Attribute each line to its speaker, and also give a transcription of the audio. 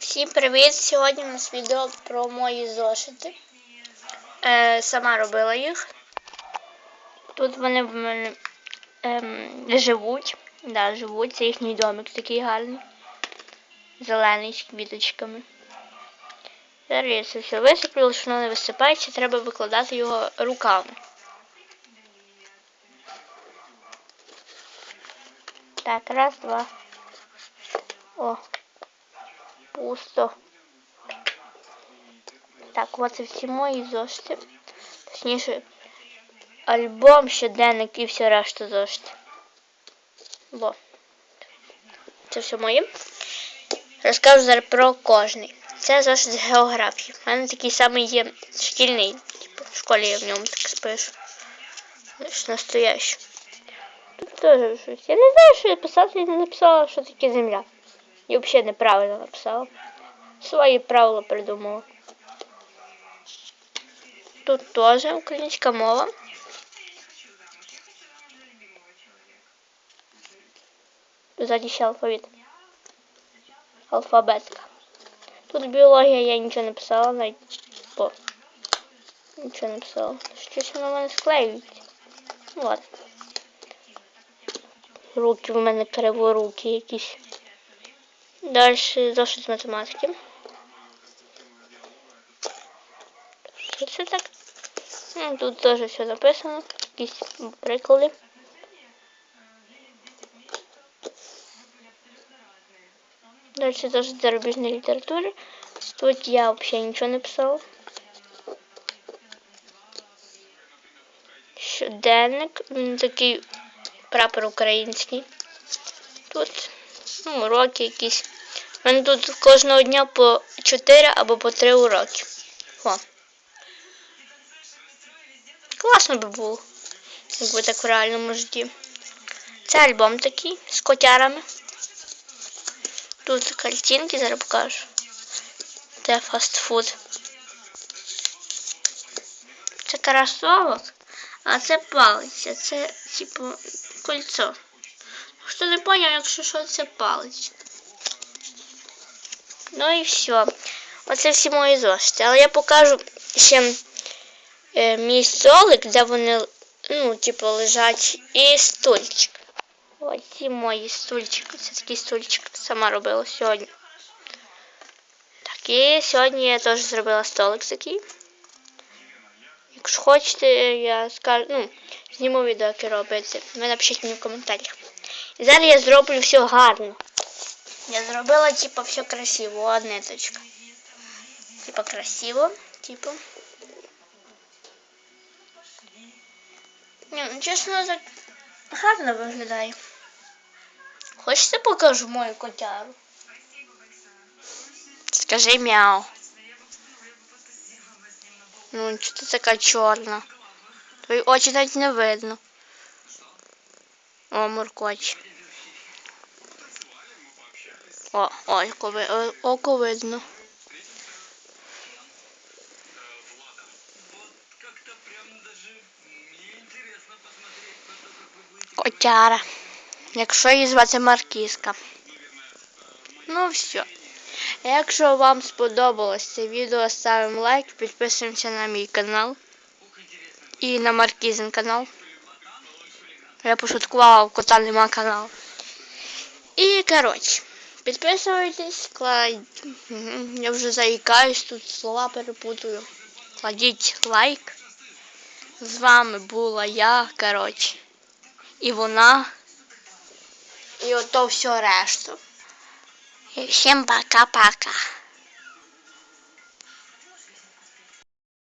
Speaker 1: Всім привіт! Сьогодні у нас відео про мої зошити. Е, сама робила їх. Тут вони в мене ем, живуть. Да, живуть. Це їхній домик такий гарний. Зелений з квіточками. Зараз я це все висиплю, що воно не висипається, треба викладати його руками. Так, раз, два. О. Пусто. Так, от це всі мої зошити. Точніше, альбом, щоденник і все решта зошити. Бо. Це все моє. Розкажу зараз про кожний. Це зошит з географії. У мене такий самий є шкільний. Типу, в школі я в ньому так спишу. Настоящий. Тут теж щось. Я не знаю, що я писати, я не написала, що таке земля. Я взагалі неправильно написала. Свої правила придумала. Тут теж українська мова. Ззаді ще алфавіт. Алфабетка. Тут біологія я нічого не писала, навіть бо нічого не писала. Щось воно в мене склеюється. Ну ладно. Руки в мене криворукі якісь. Далі зошит з математики. Що так? Ну, тут теж все написано. Якісь приклади. Далі зошит зарубіжної літератури. Тут я взагалі нічого не писала. Щоденник. Він такий прапор український. Тут ну, уроки якісь. У мене тут кожного дня по 4 або по 3 уроки. О. Класно би було, якби так в реальному житті. Це альбом такий з котярами. Тут картинки, зараз покажу. Це фастфуд. Це кросовок, а це палиця. Це типу кольцо. Хто не поняв, якщо що це палець. Ну і все. Оце всі мої зошити. Але я покажу ще е, мій столик, де вони, ну, типу, лежать, і стульчик. Ось ці мої стульчики. Це такий стульчик сама робила сьогодні. Так, і сьогодні я теж зробила столик такий. Якщо хочете, я скажу, ну, зніму відео, яке робиться. Ви напишіть мені в коментарях. І зараз я зроблю все гарно. Я зробила, типа, все красиво. О, ниточка. Типа красиво. Типа. Ні, ну чесно, так гарно виглядає. Хочете покажу мою котяру? Скажи мяу. Ну, що ти така чорна? Твої очі навіть не видно. О, моркоч. О, о, око, ви- око видно. Котяра. Якщо її звати Маркізка. Ну все. Якщо вам сподобалось це відео, ставимо лайк, підписуємося на мій канал. І на Маркізин канал. Я пошуткувала, кота нема каналу. І коротше, підписуйтесь, кладь. Я вже заїкаюсь, тут слова перепутую. Кладіть лайк. З вами була я, коротше. І вона. І ото все решту. І всім пока-пока.